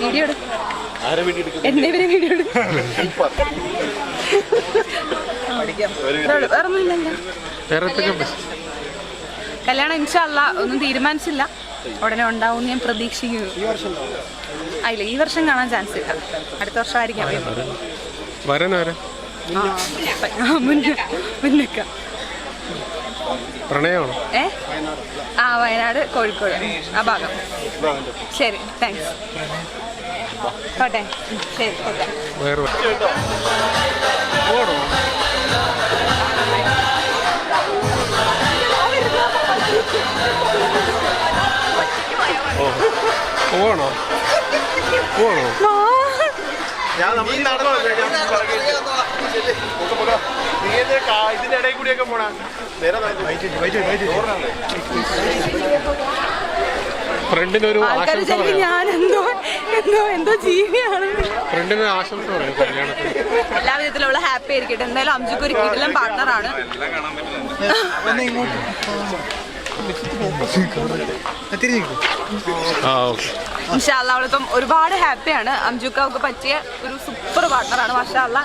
Video എന്നെ ഇവരെ? കല്യാണം ഇൻഷല്ല ഒന്നും തീരുമാനിച്ചില്ല. ഉടനെ ഉണ്ടാവും ഞാൻ പ്രതീക്ഷിക്കുന്നു. ആയില്ല ഈ വർഷം കാണാൻ ചാൻസ് ഇല്ല. അടുത്ത മുന്നേ മുന്നേക്ക. പ്രണയമാണോ ഏ ആ വയനാട് കോഴിക്കോട് ആ ഭാഗം ശരി താങ്ക്സ് കോട്ടെ ശരി ഓക്കെ വേറെ പോണോ പോണോ പോണോ ഞാൻ നമ്മൾ ഈ നടന്നോ ഇതിന്റെ ഇടയിൽ കൂടിയൊക്കെ പോണ. നേരെ ഫ്രണ്ടിനൊരു ആശംസ ഞാൻ എന്തോ എന്തോ എന്തോ ജീവിയാണ്. ഫ്രണ്ടിന് ആശംസ പറയാം കല്യാണത്തിന്. എല്ലാ വിധത്തിലുള്ള ഹാപ്പി ആയിരിക്കട്ടെ. എന്തായാലും അംജുക്ക് ഒരു കിടിലം പാർട്ണറാണ് ആ ഓക്കെ. ഇൻഷാല്ല അവളിപ്പം ഒരുപാട് ഹാപ്പിയാണ്. അംജുക്ക അവൾക്ക് പറ്റിയ ഒരു സൂപ്പർ പാർട്ണറാണ് മഷാല്ല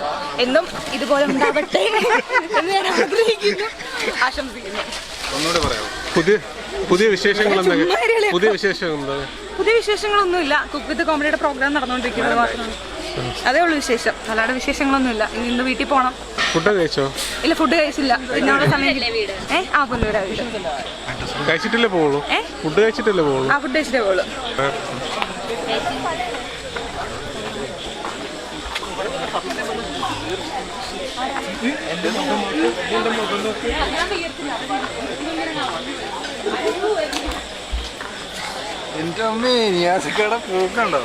എന്നും ഇതുപോലെ ഉണ്ടാവട്ടെ എന്ന് ഞാൻ ആഗ്രഹിക്കുന്നു. ആശംസിക്കുന്നു. ഒന്നുകൂടെ പുതിയ പുതിയ വിശേഷങ്ങൾ എന്തൊക്കെ പുതിയ വിശേഷം എന്താ പുതിയ വിശേഷങ്ങളൊന്നുമില്ല. കുക്ക് വിത്ത് കോമഡിയുടെ പ്രോഗ്രാം നടന്നുകൊണ്ടിരിക്കുന്നത് മാത്രമാണ് അതേ. ഉള്ളൂ വിശേഷം. അല്ലാതെ വിശേഷങ്ങളൊന്നുമില്ല. ഇനി ഇന്ന് വീട്ടിൽ പോകണം ഫുഡ് കഴിച്ചോ? ഇല്ല ഫുഡ് കഴിച്ചില്ല. പിന്നെ അവിടെ സമയം ഏ? ആ പുല്ലൂരാ വീട്. പോകുള്ളൂ പോവുള്ളൂ? ഫുഡ് കഴിച്ചിട്ടല്ലേ പോകുള്ളൂ ആ ഫുഡ് കഴിച്ചിട്ടേ പോകുള്ളൂ എന്റെ അമ്മേ നിയാസക്കട പോക്കണ്ടോ?